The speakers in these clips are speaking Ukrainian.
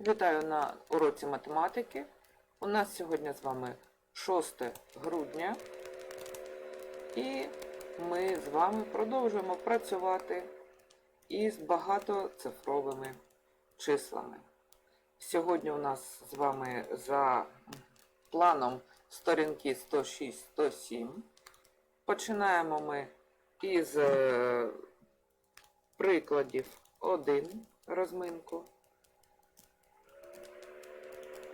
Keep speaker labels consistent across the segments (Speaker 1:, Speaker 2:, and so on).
Speaker 1: Вітаю на уроці математики. У нас сьогодні з вами 6 грудня, і ми з вами продовжуємо працювати із багатоцифровими числами. Сьогодні у нас з вами за планом сторінки 106-107. Починаємо ми із е, прикладів 1 розминку.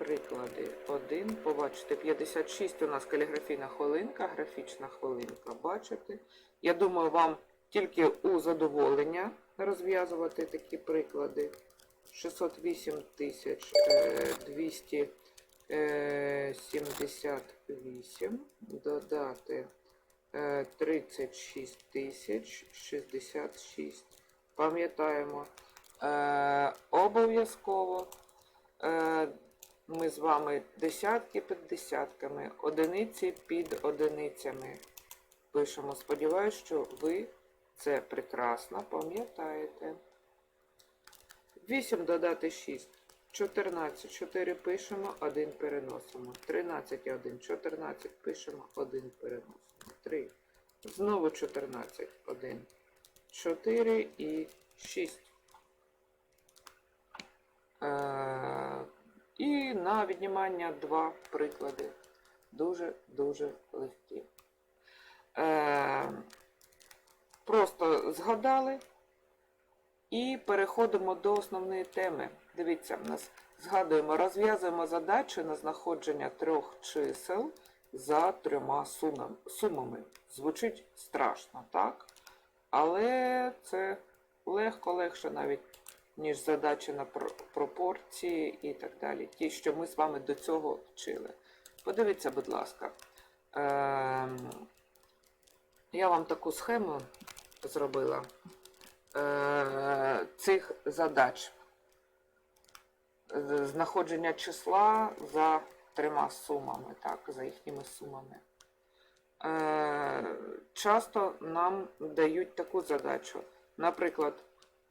Speaker 1: Приклади 1. Побачите, 56 у нас каліграфійна хвилинка, графічна хвилинка. Бачите? Я думаю, вам тільки у задоволення розв'язувати такі приклади. 608 тисяч е, 278. Додати е, 36 тисяч 66. Пам'ятаємо. Е, Обов'язково. Ми з вами десятки під десятками, одиниці під одиницями пишемо. Сподіваюсь, що ви це прекрасно пам'ятаєте. 8 додати 6. 14. 4 пишемо, 1 переносимо. 13 і 1. 14 пишемо, 1 переносимо. 3. Знову 14. 1. 4 і 6. І на віднімання два приклади. Дуже-дуже легкі. Е, просто згадали і переходимо до основної теми. Дивіться, в нас згадуємо, розв'язуємо задачу на знаходження трьох чисел за трьома сумам- сумами. Звучить страшно, так? Але це легко, легше навіть ніж задачі на пропорції і так далі. Ті, що ми з вами до цього вчили. Подивіться, будь ласка. Ем, я вам таку схему зробила е, цих задач. Знаходження числа за трьома сумами, так, за їхніми сумами. Е, часто нам дають таку задачу. Наприклад,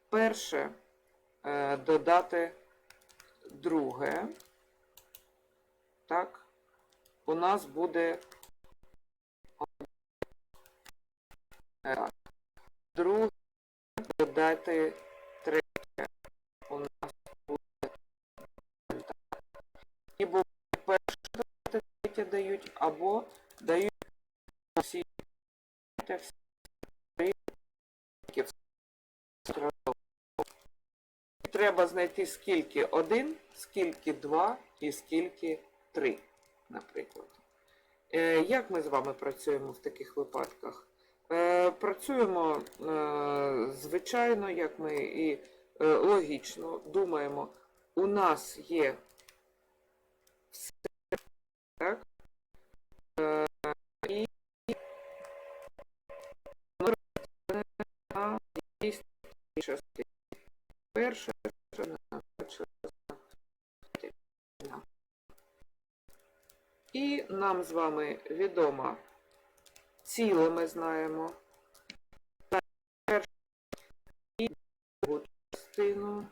Speaker 1: перше додати друге. Так, у нас буде е, друге додати третє. У нас буде результат. Або перше додати третє дають, або дають всі всі три, Треба знайти скільки один, скільки два і скільки три, наприклад. Е, Як ми з вами працюємо в таких випадках? Е, Працюємо е, звичайно, як ми і логічно думаємо, у нас є все, так? Е, І ми розберемо на дійсні частини. Перша частина, частина. І нам з вами відомо ціле ми знаємо. Першу і другу частину.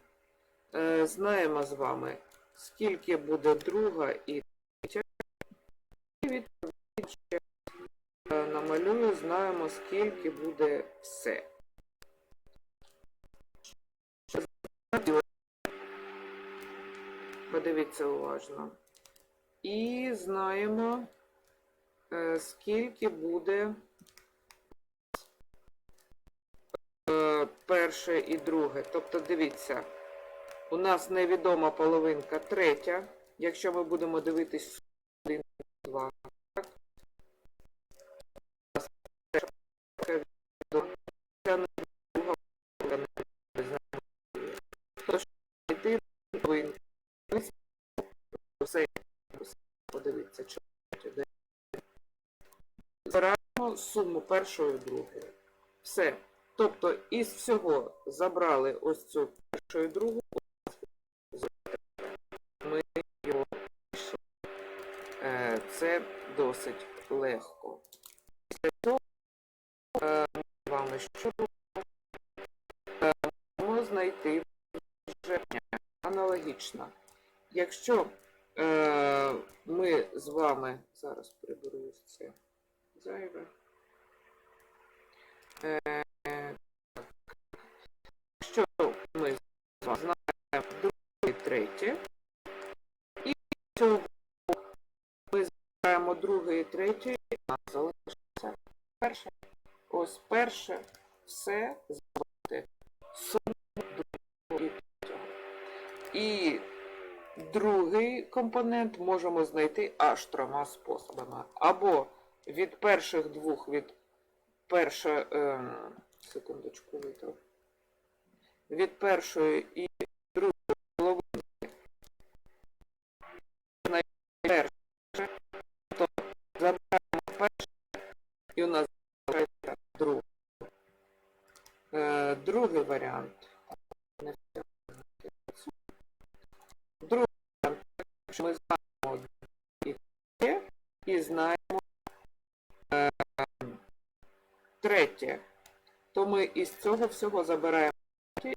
Speaker 1: Е, Знаємо з вами, скільки буде друга і третя. І відповідно е, намалюю, знаємо, скільки буде все. Подивіться уважно. І знаємо, е, скільки буде е, перше і друге. Тобто, дивіться, у нас невідома половинка третя. Якщо ми будемо дивитись 1, 2, так? У нас перша половинка відома, ця не друга половинка не знаю. Тож, йти половинку. Все, подивіться, що де. І другої. Все. Тобто із всього забрали ось цю першу і другу. Ми його знайшли. Е, Це досить легко. Після цього е, ми з вами що робимо? Е, Можемо знайти вже аналогічно. якщо ми з вами зараз приберу це зайве. Е, якщо ми з вами знаємо друге третє, і цього ми збираємо друге і третє, і у залишиться перше. Ось перше все збирати суму другого і третього. І другий компонент можемо знайти аж трьома способами. Або від перших двох, від перша, ем, секундочку, витрав. Від першої і другої половини знайти перше, то забираємо перше, і у нас залишається друге. Другий варіант. Другий варіант, що ми знаємо і те, і знаємо третє, то ми із цього всього забираємо і.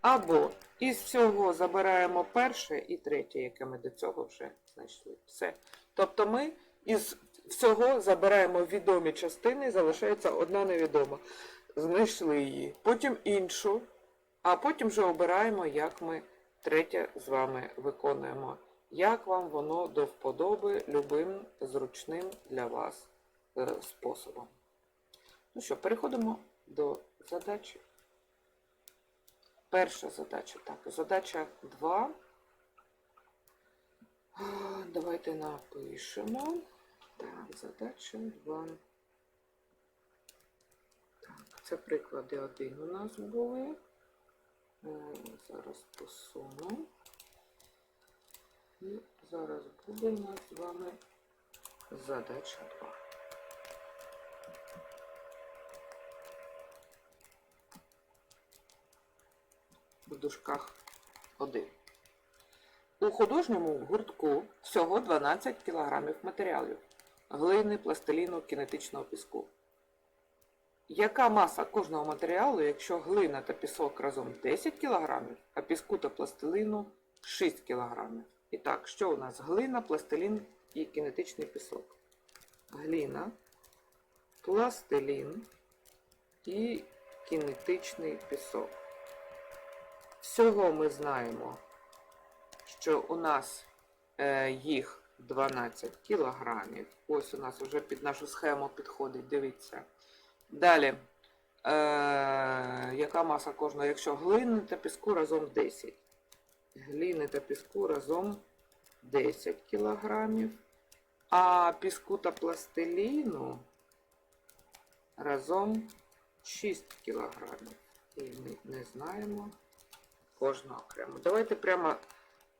Speaker 1: Або із всього забираємо перше і третє, яке ми до цього вже знайшли. Все. Тобто ми із всього забираємо відомі частини, залишається одна невідома. Знайшли її. Потім іншу, а потім вже обираємо, як ми третє з вами виконуємо. Як вам воно до вподоби любим зручним для вас способом. Ну що, переходимо до задачі. Перша задача. Так, задача 2. Давайте напишемо. Так, задача 2. Так, це приклади 1 у нас були. Е, Зараз посуну. І зараз буде у нас з вами задача 2. В дужках 1. У художньому гуртку всього 12 кг матеріалів глини, пластиліну, кінетичного піску. Яка маса кожного матеріалу, якщо глина та пісок разом 10 кг, а піску та пластилину 6 кг? І так, що у нас? Глина, пластилін і кінетичний пісок. Глина, пластилін і кінетичний пісок. Всього ми знаємо, що у нас е, їх 12 кілограмів. Ось у нас вже під нашу схему підходить, дивіться. Далі, е, яка маса кожного, якщо глини та піску разом 10. Гліни та піску разом 10 кілограмів. А піску та пластиліну разом 6 кілограмів. І ми не знаємо кожного окремо. Давайте прямо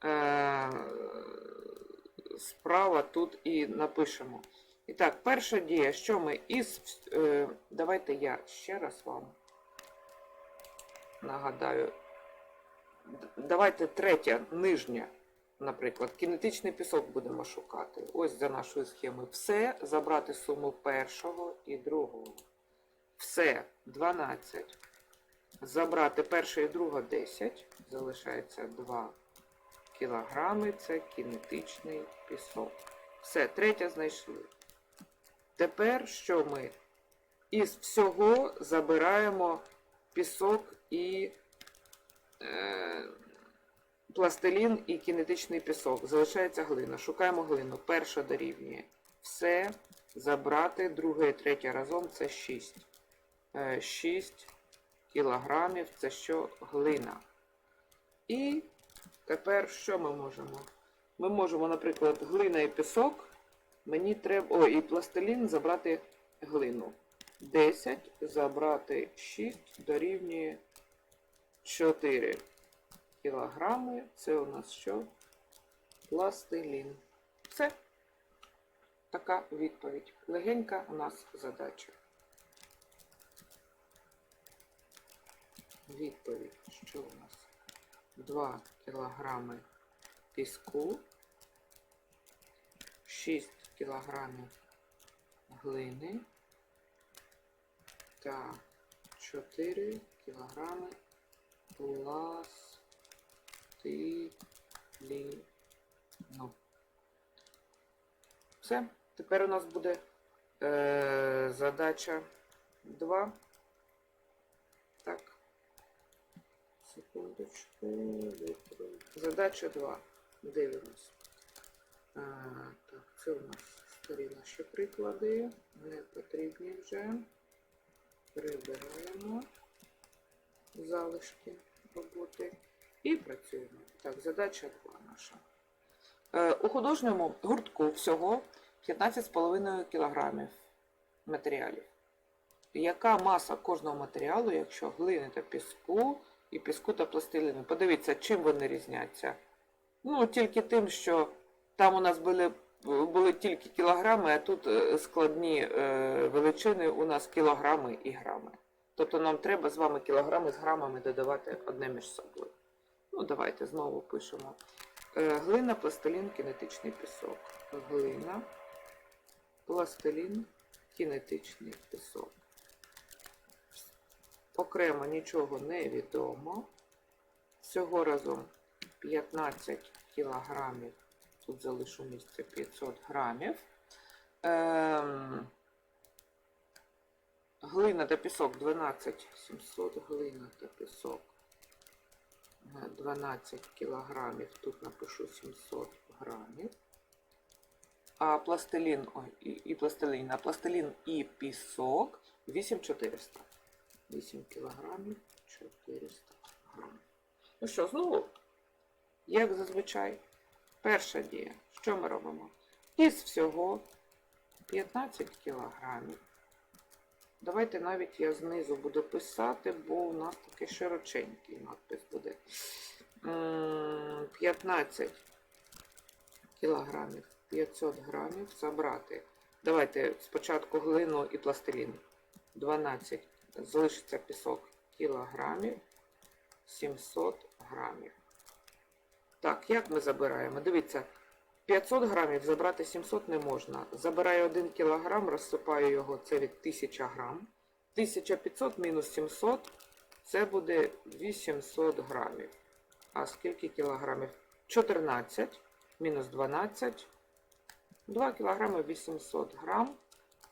Speaker 1: е, справа тут і напишемо. І так, перша дія, що ми із. Е, давайте я ще раз вам нагадаю. Давайте третя, нижня, наприклад, кінетичний пісок будемо шукати. Ось за нашою схемою. Все забрати суму першого і другого. Все 12. Забрати перше і друге 10. Залишається 2 кілограми. Це кінетичний пісок. Все, третє знайшли. Тепер що ми? Із всього забираємо пісок і е, пластилін і кінетичний пісок. Залишається глина. Шукаємо глину. Перша дорівнює. Все забрати, друге і третє разом це 6. Е, 6 кілограмів це що глина. І тепер що ми можемо? Ми можемо, наприклад, глина і пісок. Мені треба. О, і пластилін забрати глину. 10 забрати 6 дорівнює 4 кілограми. Це у нас що? Пластилін. Це така відповідь. Легенька у нас задача. Відповідь, що у нас? 2 кілограми піску, 6 кілограмів глини та 4 кілограми пластиліну. Все. Тепер у нас буде е, задача 2. Так. Секундочку. Задача 2. Дивимось. А, так, це у нас старі наші приклади. Не потрібні вже. Прибираємо залишки роботи і працюємо. Так, задача 2 наша. Е, у художньому гуртку всього 15,5 кг матеріалів. Яка маса кожного матеріалу, якщо глини та піску і піску та пластилину? Подивіться, чим вони різняться. Ну, тільки тим, що там у нас були, були тільки кілограми, а тут е, складні е, величини у нас кілограми і грами. Тобто нам треба з вами кілограми з грамами додавати одне між собою. Ну, давайте знову пишемо. Е, Глина, пластилін, кінетичний пісок. Глина, пластилін, кінетичний пісок. Окремо нічого не відомо. Всього разом 15 кілограмів. Тут залишу місце 500 грамів. Ем, глина та пісок 12 700 глина та пісок. Е, 12 кілограмів. Тут напишу 700 грамів. А пластилін, ой, і, і пластилін, а пластилін і пісок 8400. 8 кілограмів 400 грамів. Ну що, знову, як зазвичай, перша дія. Що ми робимо? Із всього 15 кілограмів. Давайте навіть я знизу буду писати, бо у нас такий широченький надпис буде. 15 кілограмів, 500 грамів забрати. Давайте спочатку глину і пластилін. 12 залишиться пісок кілограмів, 700 грамів. Так, як ми забираємо? Дивіться, 500 грамів забрати 700 не можна. Забираю 1 кілограм, розсипаю його, це від 1000 грам. 1500 мінус 700 це буде 800 грамів. А скільки кілограмів? 14 мінус 12. 2 кілограми 800 грам.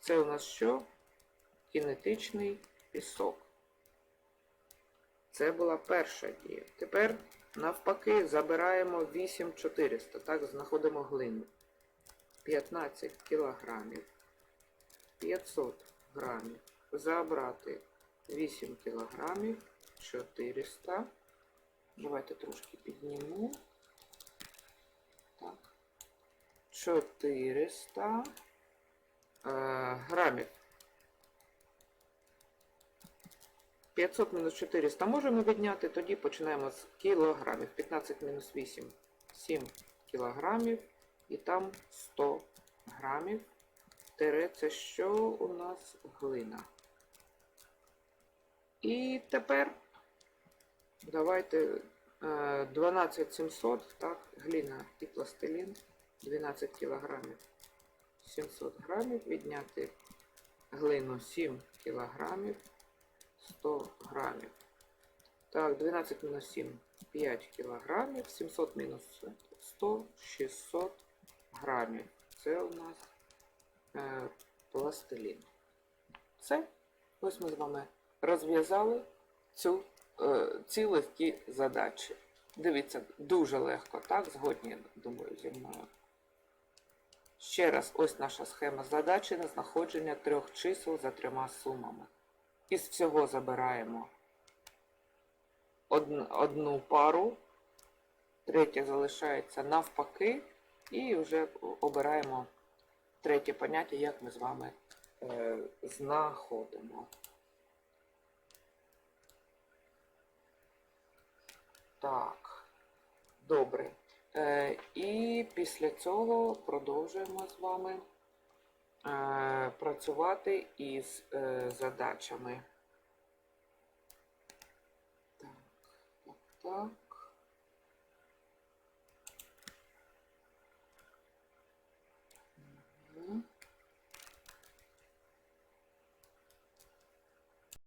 Speaker 1: Це у нас що? Кінетичний пісок. Це була перша дія. Тепер, навпаки, забираємо 8400. Так, знаходимо глину. 15 кілограмів. 500 грамів. Забрати 8 кілограмів. 400. Давайте трошки підніму. Так. 400 е, грамів. 500 мінус 400 можемо відняти, тоді починаємо з кілограмів. 15 мінус 8 7 кілограмів. І там 100 грамів. Тере це що у нас глина. І тепер давайте е, 12700, так, глина і пластилін. 12 кілограмів. 700 грамів. Відняти глину 7 кілограмів. 100 грамів. Так, 12 мінус 7, 5 кілограмів. 700 мінус 100, 600 грамів. Це у нас е, пластилін. Все. Ось ми з вами розв'язали цю, е, ці легкі задачі. Дивіться, дуже легко, так? Згодні, думаю, зі мною. Ще раз, ось наша схема задачі на знаходження трьох чисел за трьома сумами. Із всього забираємо одну, пару, третя залишається навпаки, і вже обираємо третє поняття, як ми з вами е, знаходимо. Так, добре. Е, і після цього продовжуємо з вами Е, працювати із е, задачами. Так, так, так.